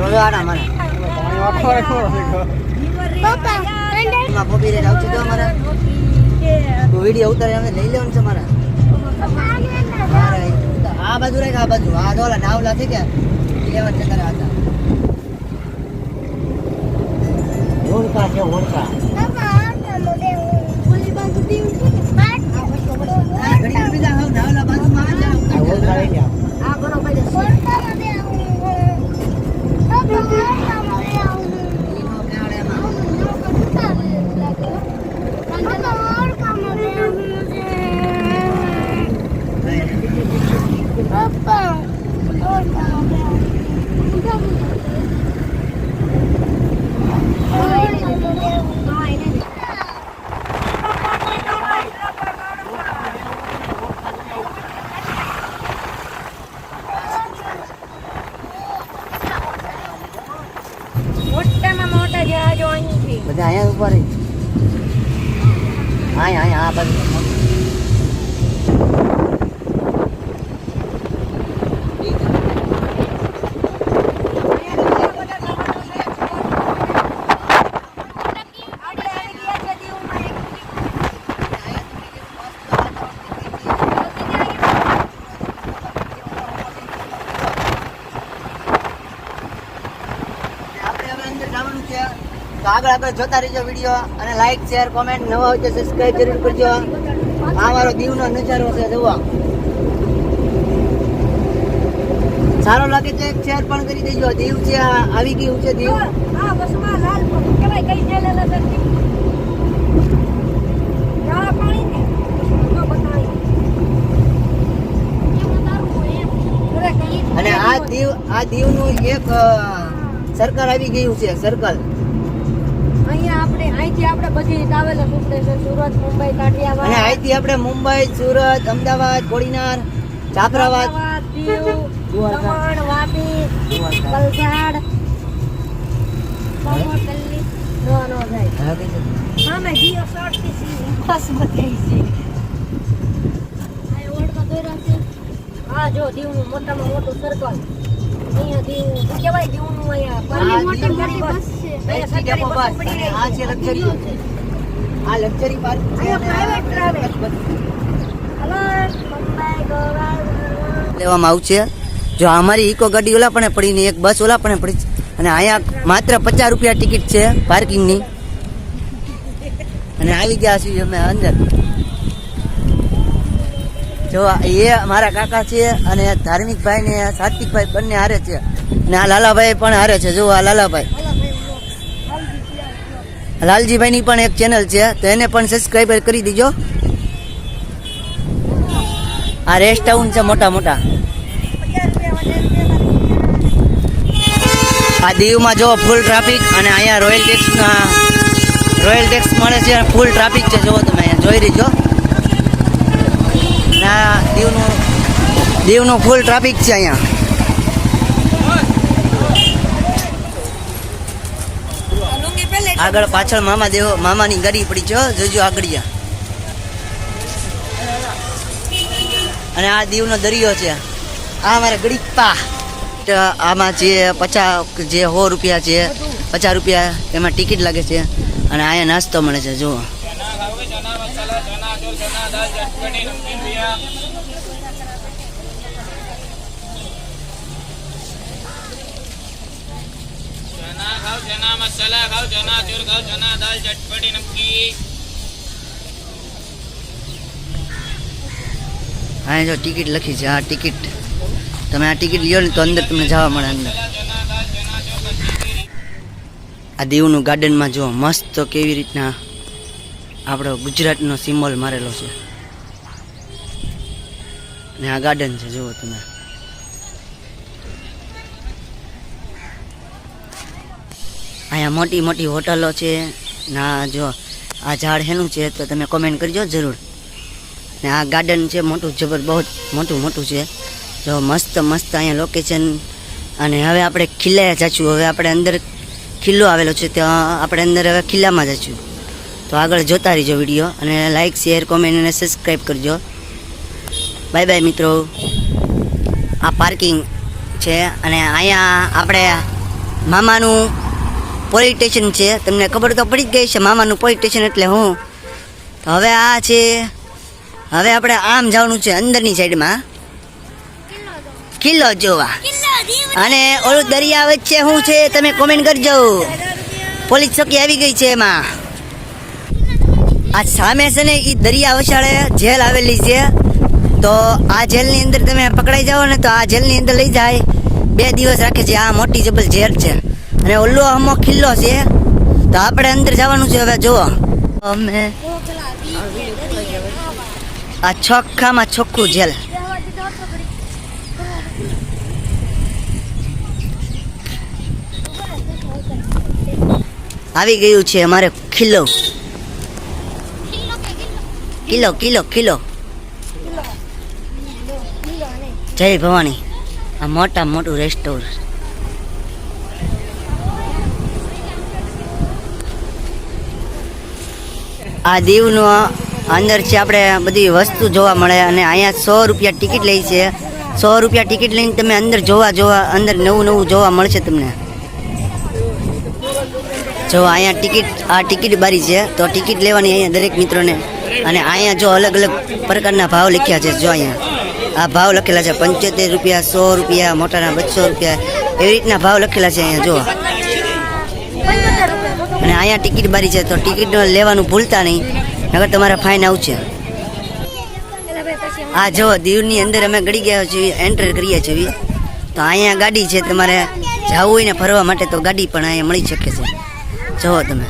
બોલો આના મને એમાં પપ્પી રે આવશે તો અમારે. તું વીડિયો ઉતારે અમે લઈ લેવાનું છે મારે મારે આ બાજુ રાખ આ બાજુ. આ ડોલા નાવલા ગયા ઈ લેવા છે તારે હતા. હોડકા છે ઘડી બીજા હાવ નાવલા બાજુમાં આ જા હોડકા લઈ ગયા ઈનો મોટા જહાજો બધા અહીંયા ઉપર હા હા હા બાજુ આપણે આવી ગયા છે દીવમાં એક આપણે હવે અંદર જવાનું છે તો આગળ આગળ જોતા રહીજો વીડિયો અને લાઈક શેર કોમેન્ટ નવા હોય તો સબસ્ક્રાઈબ જરૂર કરજો. આ મારો દીવનો નજારો છે જોવા સારો લાગે તો એક શેર પણ કરી દેજો. દીવ છે આવી ગયું છે દીવ. અને આ દીવ આ દીવનું એક સર્કલ આવી ગયું છે સર્કલ અહીંથી આપણે બધી ટ્રાવેલર ઉપડે સુરત મુંબઈ અને અહીંથી આપણે મુંબઈ સુરત અમદાવાદ કોડીનાર જાફરાબાદ દીવ દમણ વાપી વલસાડ. હા, જો દીવનું મોટામાં મોટું સર્કલ અહીંયા દીવ કેવાય કહેવાય? દીવનું અહીંયા મોટી બસ. ડેપો બસ. આ છે લક્ઝરી આ લક્ઝરી પાર્ક છે લેવામાં આવશે જો અમારી ઇકો ગાડી ઓલા પણ પડી ને એક બસ ઓલા પણ પડી અને અહીંયા માત્ર પચાસ રૂપિયા ટિકિટ છે પાર્કિંગની. અને આવી ગયા છીએ અમે અંદર. જો એ મારા કાકા છે અને ધાર્મિક ભાઈ ને સાત્વિક ભાઈ બંને હારે છે. અને આ લાલાભાઈ પણ હારે છે. જો આ લાલાભાઈ. લાલજીભાઈની પણ એક ચેનલ છે, તો એને પણ સબસ્ક્રાઈબ કરી દીજો. આ રેસ્ટ ટાઉન છે મોટા મોટા. આ દીવમાં જો ફૂલ ટ્રાફિક અને અહીંયા રોયલ ટેક્સ રોયલ ટેક્સ મળે છે ફૂલ ટ્રાફિક છે, જુઓ તમે અહીંયા, જોઈ રહીજો ના દીવનું દીવનું ફૂલ ટ્રાફિક છે અહીંયા. આગળ પાછળ મામા દેવો, મામાની ગાડી પડી છે જોજો આગળ અને આ દીવનો દરિયો છે. આ અમારે ગળીપા આમાં જે પચાસ, જે સો રૂપિયા છે, પચાસ રૂપિયા એમાં ટિકિટ લાગે છે. અને અહીંયા નાસ્તો મળે છે, જુઓ. ખાવ ચના મસાલા ખાવ ચના ચોર ખાવ ચના દાલ ચટપટી નમકી હા જો ટિકિટ લખી છે આ ટિકિટ. તમે આ ટિકિટ લ્યો ને તો અંદર તમને જવા મળે અંદર. આ દીવનું ગાર્ડનમાં જુઓ મસ્ત તો કેવી રીતના આપણો ગુજરાતનો સિમ્બોલ મારેલો છે. ને આ ગાર્ડન છે જુઓ તમે. અહીંયા મોટી મોટી હોટલો છે, ના, જો, આ ઝાડ હેનું છે, તો તમે કોમેન્ટ કરજો જરૂર. ને આ ગાર્ડન છે, મોટું જબર, બહુ મોટું મોટું છે. જો, મસ્ત મસ્ત અહીંયા લોકેશન અને હવે આપણે ખિલ્લે જાચું, હવે આપણે અંદર ખિલ્લો આવેલો છે ત્યાં આપણે અંદર હવે ખિલ્લામાં જશું તો આગળ જોતા રહીજો વીડિયો, અને લાઇક શેર કોમેન્ટ અને સબસ્ક્રાઈબ કરજો. બાય બાય મિત્રો. આ પાર્કિંગ છે, અને અહીંયા આપણે મામાનું પોલીસ સ્ટેશન છે. તમને ખબર તો પડી જ ગઈ છે, મામાનું પોલીસ સ્ટેશન એટલે હું. હવે આ છે, હવે આપણે આમ જવાનું છે અંદરની સાઈડમાં. કિલ્લો જોવા. અને ઓલું દરિયા વચ્ચે શું છે, તમે કોમેન્ટ કરજો. પોલીસ ચોકી આવી ગઈ છે એમાં. આ સામે છે ને એ દરિયા વસાળે જેલ આવેલી છે. તો આ જેલની અંદર તમે પકડાઈ જાઓ ને તો આ જેલની અંદર લઈ જાય. બે દિવસ રાખે છે, આ મોટી જબલ જેલ છે. અને ઓલો અમો ખિલ્લો છે. તો આપણે અંદર જવાનું છે હવે, જુઓ. અમે આ ચોખ્ખામાં ચોખ્ખું જેલ. આવી ગયું છે અમારે ખિલ્લો. કિલો કિલો કિલો જય ભવાની. આ મોટા મોટું રેસ્ટોરન્ટ આ દીવનો અંદર છે આપણે બધી વસ્તુ જોવા મળે અને અહીંયા સો રૂપિયા ટિકિટ લે છે. સો રૂપિયા ટિકિટ લઈને તમે અંદર જોવા જોવા અંદર નવું નવું જોવા મળશે તમને. જો અહીંયા ટિકિટ, આ ટિકિટ બારી છે, તો ટિકિટ લેવાની અહીંયા દરેક મિત્રોને અને અહીંયા જો અલગ અલગ પ્રકારના ભાવ લખ્યા છે, જો અહીંયા. આ ભાવ લખેલા છે પંચોતેર રૂપિયા, સો રૂપિયા, મોટાના બસો રૂપિયા, એવી રીતના ભાવ લખેલા છે અહીંયા, જો. અને અહીંયા ટિકિટ બારી છે, તો ટિકિટ લેવાનું ભૂલતા નહીં. નગર તમારા ફાઇન આવશે. હા, જો, દીવની અંદર અમે ગળી ગયા છીએ એન્ટર કરીએ છીએ. તો અહીંયા ગાડી છે, તમારે જવું હોય ને ફરવા માટે, તો ગાડી પણ અહીંયા મળી શકે છે. જુઓ તમે.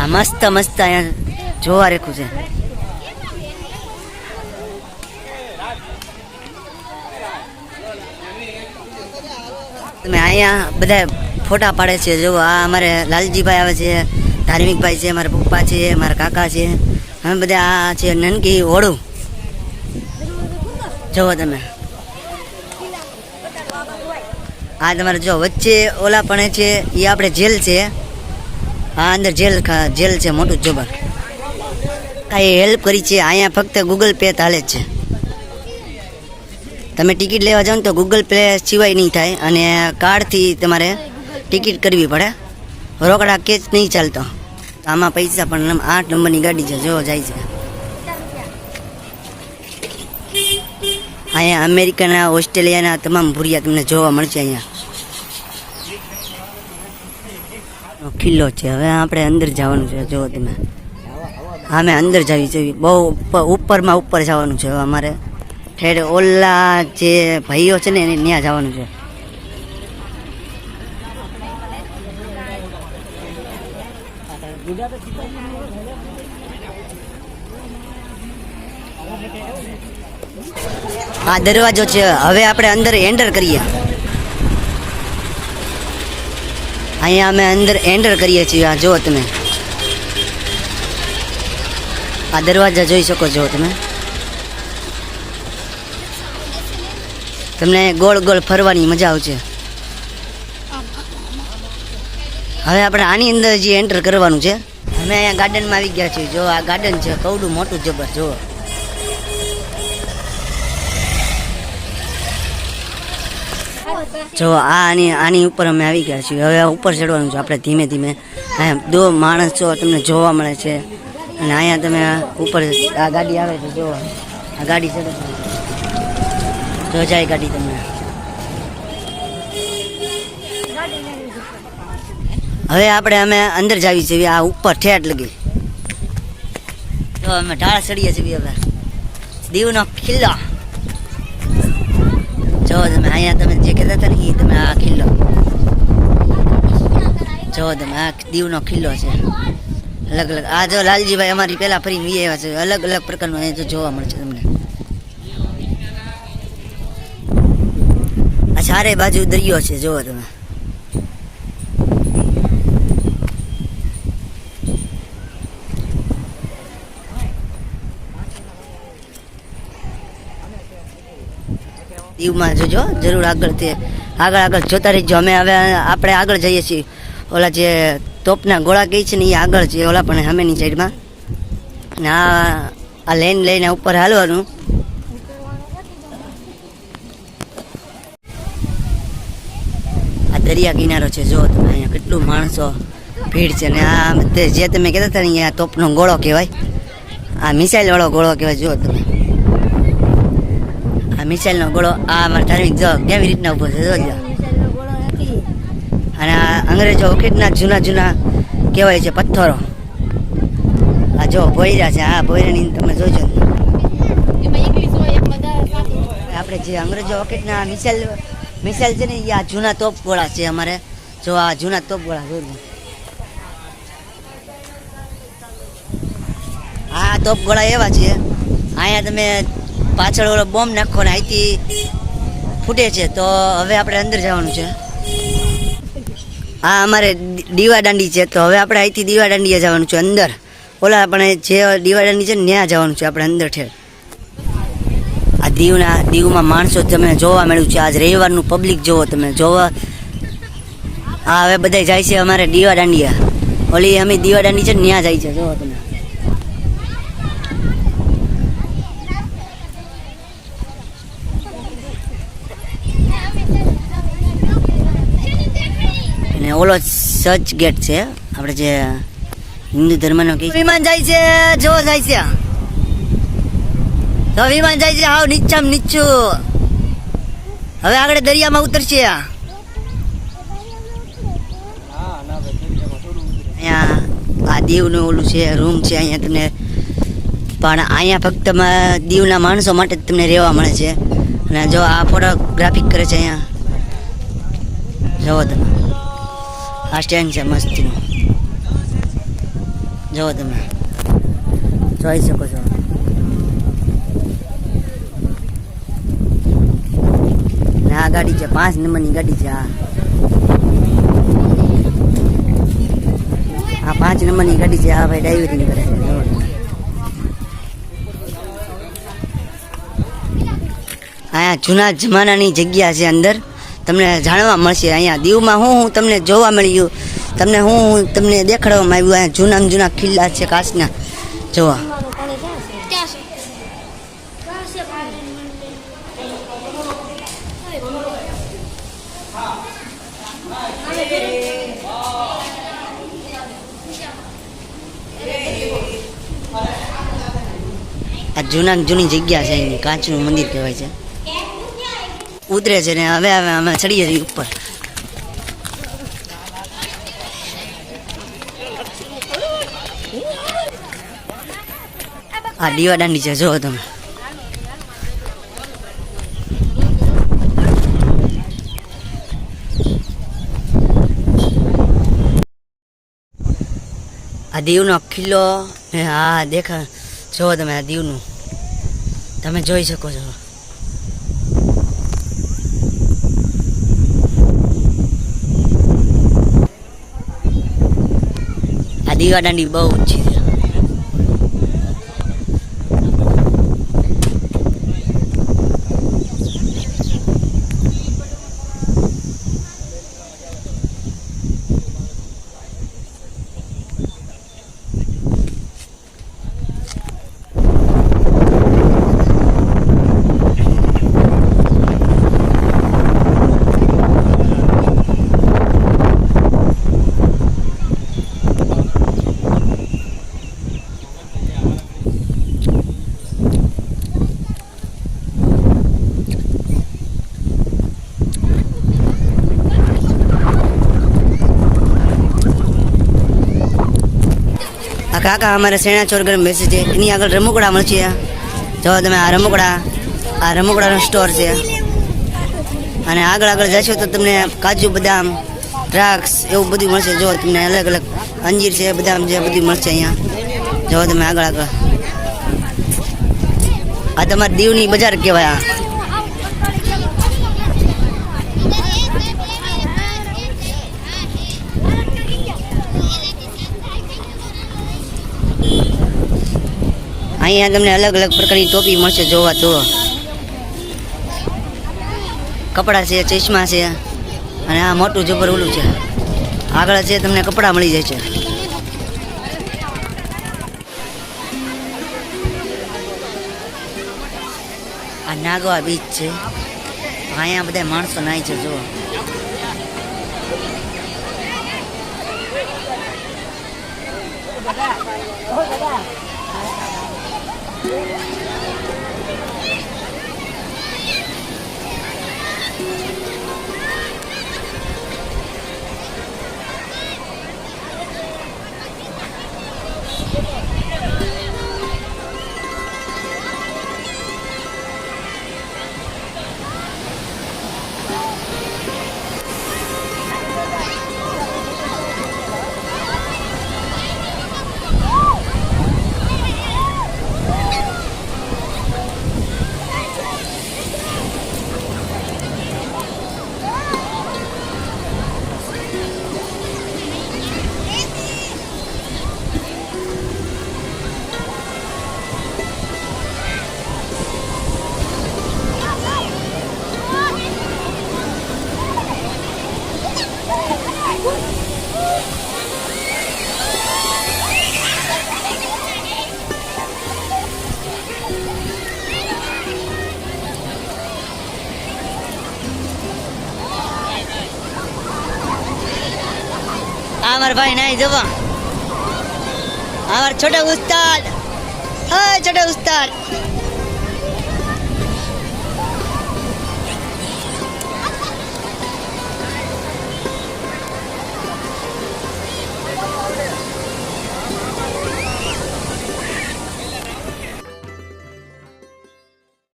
આ મસ્ત મસ્ત અહીંયા જોવા રેખું છે. તમે અહીંયા બધા ફોટા પાડે છે. જો આ અમારે લાલજીભાઈ આવે છે, ધાર્મિકભાઈ છે, મારા પપ્પા છે, મારા કાકા છે. અમે બધા આ છે નનકી ઓળું જુઓ તમે. આ તમારે જો વચ્ચે ઓલા પણ છે, એ આપણે જેલ છે. આ અંદર જેલ જેલ છે, મોટું જબર. કાંઈ હેલ્પ કરી છે, અહીંયા ફક્ત ગૂગલ પે ચાલે જ છે. તમે ટિકિટ લેવા જાઓ ને તો ગૂગલ પે સિવાય નહીં થાય અને કાર્ડથી તમારે ટિકિટ કરવી પડે. રોકડા કેચ નહીં ચાલતો. આમાં પૈસા પણ આઠ નંબરની ગાડી છે, જો જાય છે. અહીંયા અમેરિકાના, ઓસ્ટ્રેલિયાના તમામ ભૂરિયા તમને જોવા મળશે અહીંયા. કિલ્લો છે. હવે આપણે અંદર જવાનું છે, જો તમે. હા, મેં અંદર જવી જોઈએ બહુ ઉપરમાં ઉપર જવાનું છે હવે અમારે. ઠેર ઓલા જે ભાઈઓ છે ને, એને ત્યાં જવાનું છે. આ દરવાજો છે, હવે આપણે અંદર એન્ટર કરીએ. અહીંયા અમે અંદર એન્ટર કરીએ છીએ, આ જુઓ તમે. આ દરવાજા જોઈ શકો છો તમે. તમને ગોળ ગોળ ફરવાની મજા આવશે હવે આપણે આની અંદર જે એન્ટર કરવાનું છે, અમે અહીંયા ગાર્ડનમાં આવી ગયા છીએ. જો આ ગાર્ડન છે, કવડું મોટું જબર જો જો આની આની ઉપર અમે આવી ગયા છીએ. હવે ઉપર ચડવાનું છે. આપણે ધીમે ધીમે. અહીંયા દો માણસ જો તમને જોવા મળે છે. અને અહીંયા તમે ઉપર આ ગાડી આવે છે જો આ ગાડી ચડે જો જાય ગાડી તમને હવે આપણે અમે અંદર જાવી છીએ. આ ઉપર ઠેઠ લગી. તો અમે ઢાળ ચડીએ છીએ હવે. દીવનો કિલ્લો જો તમે અહીંયા તમે જે કહેતા હતા ને એ તમે આ કિલ્લો જો તમે આ દીવનો કિલ્લો છે. અલગ અલગ. આ જો લાલજીભાઈ અમારી પહેલાં ફરી આવ્યા છે. અલગ અલગ પ્રકારનું અહીંયા જોવા મળશે તમને. ચારે બાજુ દરિયો છે, જુઓ તમે. દીવમાં જોજો, જરૂર આગળ તે, આગળ આગળ જોતા રહીજો. અમે હવે આપણે આગળ જઈએ છીએ. ઓલા જે તોપના ગોળા કહે છે ને, એ આગળ છે, ઓલા પણ સામેની સાઈડમાં ને આ આ લેન લઈને ઉપર હાલવાનું. દરિયા કિનારો છે જો તમે અહીંયા કેટલું માણસો ભીડ છે ને આ તે જે તમે કહેતા હતા ને આ તોપનો ગોળો કહેવાય આ મિસાઇલ વાળો ગોળો કહેવાય જો તમે. આ મિસાઇલનો ગોળો આ મારા ધાર્મિક જો કેવી રીતના ઊભો છે જો ગોળો અને આ અંગ્રેજો વખતના જૂના જૂના કહેવાય છે પથ્થરો. આ જો ભોયરા છે આ ભોયરાની તમે જોજો. આપણે જે અંગ્રેજો વખતના મિસાઇલ મિસાઇલ છે ને એ આ જૂના તોપ ગોળા છે અમારે. જો આ જૂના તોપ ગોળા લો. આ તોપ ગોળા એવા છે. અહીંયા તમે પાછળ ઓલો બોમ્બ નાખો ને, અહીંથી ફૂટે છે. તો હવે આપણે અંદર જવાનું છે. હા અમારે દી- દીવા દાંડી છે. તો હવે આપણે અહીંથી દીવા દાંડીએ જવાનું છે, અંદર. ઓલા આપણે જે દીવા દાંડી છે ને ત્યાં જવાનું છે આપણે અંદર ઠેર. દીવના દીવમાં માણસો તમે જોવા મળ્યું છે. આજ રવિવારનું પબ્લિક જોવો તમે, જોવા. આ હવે બધા જાય છે અમારે દીવા દાંડિયા ઓલી અમે દીવા દાંડી છે ને ત્યાં જાય છે જોવો તમે. અને ઓલો સર્ચ ગેટ છે, આપણે જે હિન્દુ ધર્મનો વિમાન જાય છે જો જાય છે. તો વિમાન જાય છે. હાવ નીચામ નીચું. હવે આગળ દરિયામાં ઉતરશે. અહીંયા આ દીવનું ઓલું છે, રૂમ છે, અહીંયા તમને પણ અહીંયા ફક્ત દીવના માણસો માટે જ તમને રહેવા મળે છે. અને જો આ ફોટોગ્રાફિક કરે છે અહીંયા. જુઓ તમે. આ સ્ટેન્ડ છે મસ્તીનું. જુઓ તમે. જોઈ શકો છો ને આ ગાડી છે, પાંચ નંબરની ગાડી છે આ. આ પાંચ નંબરની ગાડી છે, આ ભાઈ ડ્રાઈવરિંગ કરે છે અહીંયા જૂના જમાનાની જગ્યા છે અંદર. તમને જાણવા મળશે, અહીંયા દીવમાં હું હું તમને જોવા મળ્યું. તમને હું તમને દેખાડવામાં આવ્યું, અહીંયા જૂના જૂના કિલ્લા છે, કાચના. જોવા પીવાનું પાણી ક્યાં છે ક્યાં છે ક્યાં છે આ જૂના જૂની જગ્યા છે કાચનું મંદિર કહેવાય છે. ઉતરે છે ને હવે હવે અમે ચડીએ છીએ ઉપર. આ દીવા દાંડી છે જો તમે. આ દીવનો કિલ્લો. આ દેખા જુઓ તમે આ દીવનું. તમે જોઈ શકો છો. આ દીવાદાંડી બહુ ઊંચી છે. આ કાકા અમારે સેણા ચોર ગરમ બેસે છે. એની આગળ રમકડા મળશે જો તમે આ રમકડા. આ રમકડાનો સ્ટોર છે. અને આગળ આગળ જશો તો તમને કાજુ બદામ, દ્રાક્ષ એવું બધું મળશે. જો તમને અલગ અલગ અંજીર છે, બદામ છે, બધું મળશે અહીંયા. જો તમે આગળ આગળ. આ તમારી દીવની બજાર કહેવાય આ. અહીંયા તમને અલગ અલગ પ્રકારની ટોપી મળશે, જોવા તો કપડાં છે, ચશ્મા છે, અને આ મોટું જબર ઓલું છે. આગળ છે તમને કપડાં મળી જાય છે. આ નાગવા બીચ છે. અહીંયા બધા માણસો નાય છે, જુઓ. આ મારા ભાઈ નાઈ જવા આ મારા છોટા ઉસ્તાદ હા છોટા ઉસ્તાદ